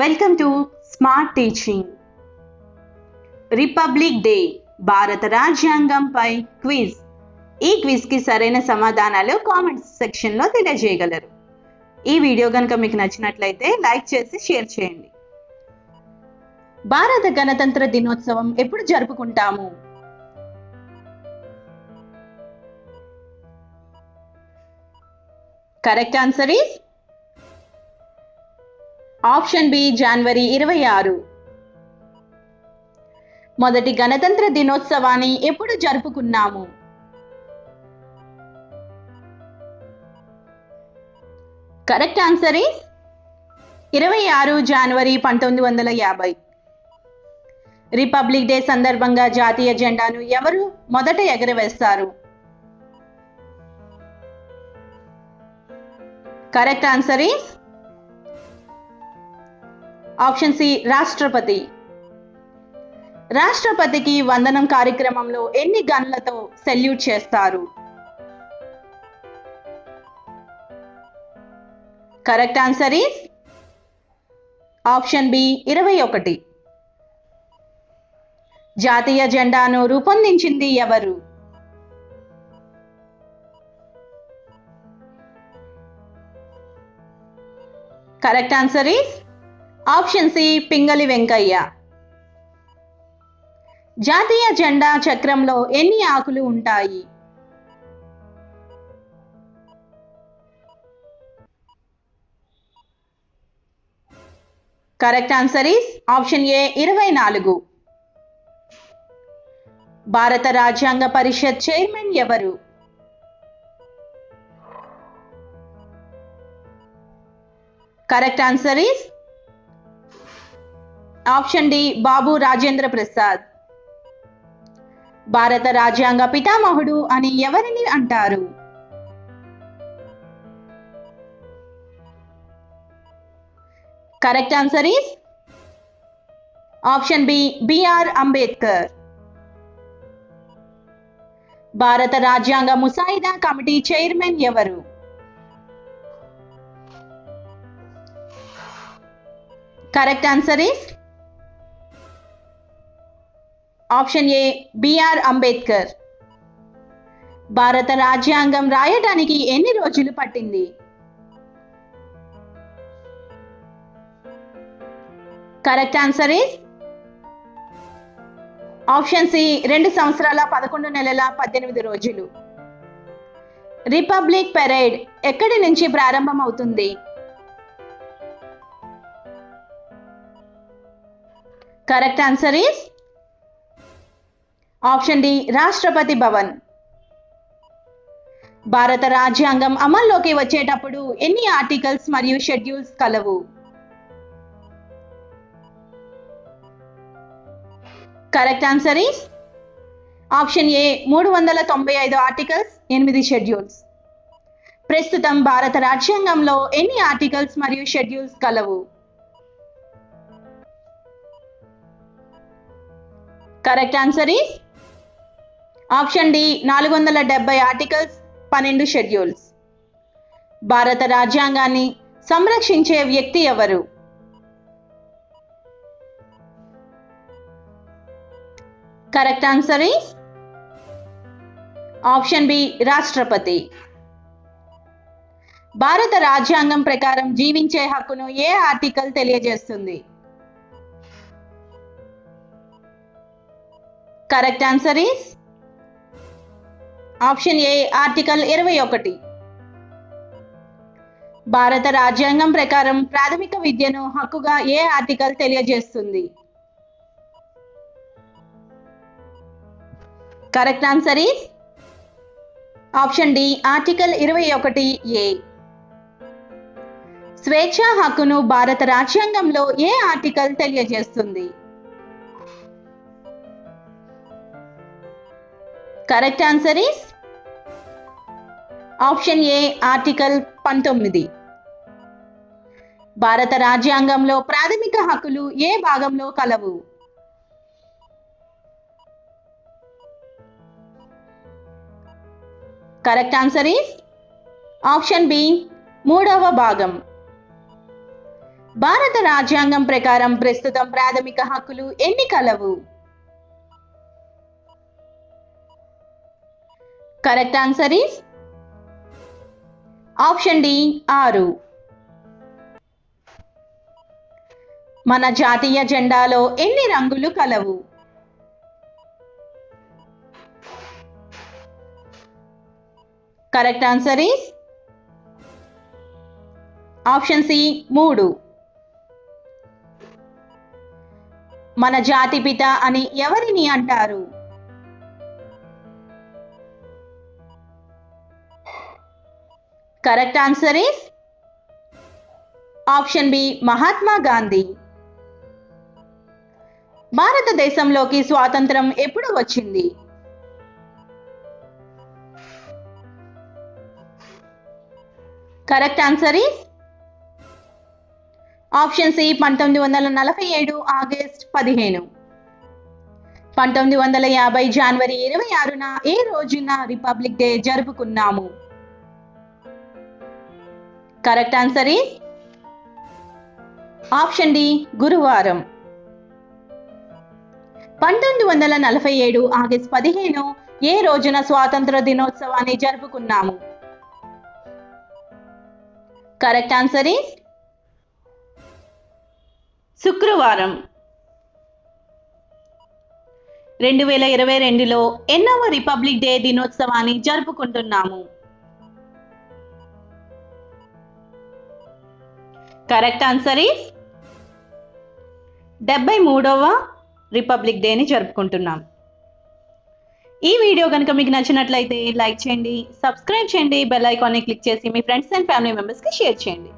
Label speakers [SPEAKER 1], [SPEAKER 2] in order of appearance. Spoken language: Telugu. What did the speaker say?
[SPEAKER 1] Welcome to smart teaching republic day భారత రాజ్యాంగంపై క్విజ్ ఈ క్విజ్కి సరైన సమాధానాలు కామెంట్స్ సెక్షన్లో తెలియజేయగలరు. ఈ వీడియో కనుక మీకు నచ్చినట్లయితే లైక్ చేసి షేర్ చేయండి. భారత గణతంత్ర దినోత్సవం ఎప్పుడు జరుపుకుంటాము? Correct answer is option B జనవరి ఇరవై ఆరు. మొదటి గణతంత్ర దినోత్సవాన్ని ఎప్పుడు జరుపుకున్నాము? కరెక్ట్ ఆన్సర్ ఈస్ ఇరవై ఆరు జనవరి పంతొమ్మిది వందల యాభై. రిపబ్లిక్ డే సందర్భంగా జాతీయ జెండాను ఎవరు మొదట ఎగరవేస్తారు? Correct answer is option C రాష్ట్రపతి. రాష్ట్రపతికి వందనం కార్యక్రమంలో ఎన్ని గన్లతో సెల్యూట్ చేస్తారు? Correct answer is option B ఇరవై ఒకటి. జాతీయ జెండాను రూపొందించింది ఎవరు? Correct answer is option C Pingali Venkayya. జాతీయ జెండా చక్రంలో ఎన్ని ఆకులు ఉంటాయి? Correct answer is option A ఇరవై నాలుగు. భారత రాజ్యాంగ పరిషత్ చైర్మన్ ఎవరు? Correct answer is option D Babu Rajendra Prasad. భారత రాజ్యాంగ పితామహుడు అని ఎవరిని అంటారు? Correct answer is option B BR Ambedkar. భారత రాజ్యాంగ ముసాయిదా కమిటీ చైర్మన్ ఎవరు? Correct answer is option A BR Ambedkar. భారత రాజ్యాంగం రాయడానికి ఎన్ని రోజులు పట్టింది? Correct answer is option C రెండు సంవత్సరాల పదకొండు నెలల పద్దెనిమిది రోజులు. రిపబ్లిక్ పెరేడ్ ఎక్కడి నుంచి ప్రారంభమవుతుంది? Correct answer is option D Rashtrapati Bhavan. భారత రాజ్యాంగం అమల్లోకి వచ్చేటప్పుడు ఎన్ని ఆర్టికల్స్ మరియు షెడ్యూల్స్ కలవు? Correct answer is option A మూడు వందల తొంభై ఐదు ఆర్టికల్స్ ఎనిమిది షెడ్యూల్స్. ప్రస్తుతం భారత రాజ్యాంగంలో ఎన్ని ఆర్టికల్స్ మరియు షెడ్యూల్స్ కలవు? Correct answer is option D నాలుగు వందల డెబ్బై ఆర్టికల్స్ పన్నెండు షెడ్యూల్స్. భారత రాజ్యాంగాన్ని సంరక్షించే వ్యక్తి ఎవరు? Correct answer is option B రాష్ట్రపతి. భారత రాజ్యాంగం ప్రకారం జీవించే హక్కును ఏ ఆర్టికల్ తెలియజేస్తుంది? Correct answer is option A article ఇరవై ఒకటి. భారత రాజ్యాంగం ప్రకారం ప్రాథమిక విద్యను హక్కుగా ఏ ఆర్టికల్ తెలియజేస్తుంది? Correct answer is option D article ఇరవై ఒకటి ఏ. స్వేచ్ఛా హక్కును భారత రాజ్యాంగంలో ఏ ఆర్టికల్ తెలియజేస్తుంది? Correct answer is option A article పంతొమ్మిది. భారత రాజ్యాంగంలో ప్రాథమిక హక్కులు ఏ భాగంలో కలవు? Correct answer is option B మూడవ భాగం. భారత రాజ్యాంగం ప్రకారం ప్రస్తుతం ప్రాథమిక హక్కులు ఎన్ని కలవు? Correct answer is option D ఆరు. మన జాతీయ జెండాలో ఎన్ని రంగులు కలవు? Correct answer is option C మూడు. మన జాతిపిత అని ఎవరిని అంటారు? Correct answer is option B Mahatma Gandhi భారతదేశంలోకి స్వాతంత్రం ఎప్పుడు వచ్చింది? Correct answer is option C పంతొమ్మిది వందల నలభై ఏడు ఆగస్ట్ పదిహేను. పంతొమ్మిది వందల యాభై జనవరి ఇరవై ఆరున ఏ రోజున republic day జరుపుకున్నాము? Correct answer is option D గురువారం. పంతొమ్మిది వందల నలభై ఏడు ఆగస్ట్ పదిహేను ఏ రోజున స్వాతంత్ర దినోత్సవాన్ని జరుపుకున్నాము? కరెక్ట్ ఆన్సర్ ఈస్ శుక్రవారం. రెండు వేల ఇరవై రెండులో ఎన్నవ రిపబ్లిక్ డే దినోత్సవాన్ని జరుపుకుంటున్నాము. కరెక్ట్ ఆన్సర్ ఈస్ డెబ్బై మూడవ రిపబ్లిక్ డేని జరుపుకుంటున్నాం. ఈ వీడియో కనుక మీకు నచ్చినట్లయితే లైక్ చేయండి సబ్స్క్రైబ్ చేయండి బెల్ ఐకాన్ని క్లిక్ చేసి మీ ఫ్రెండ్స్ అండ్ ఫ్యామిలీ మెంబర్స్కి షేర్ చేయండి.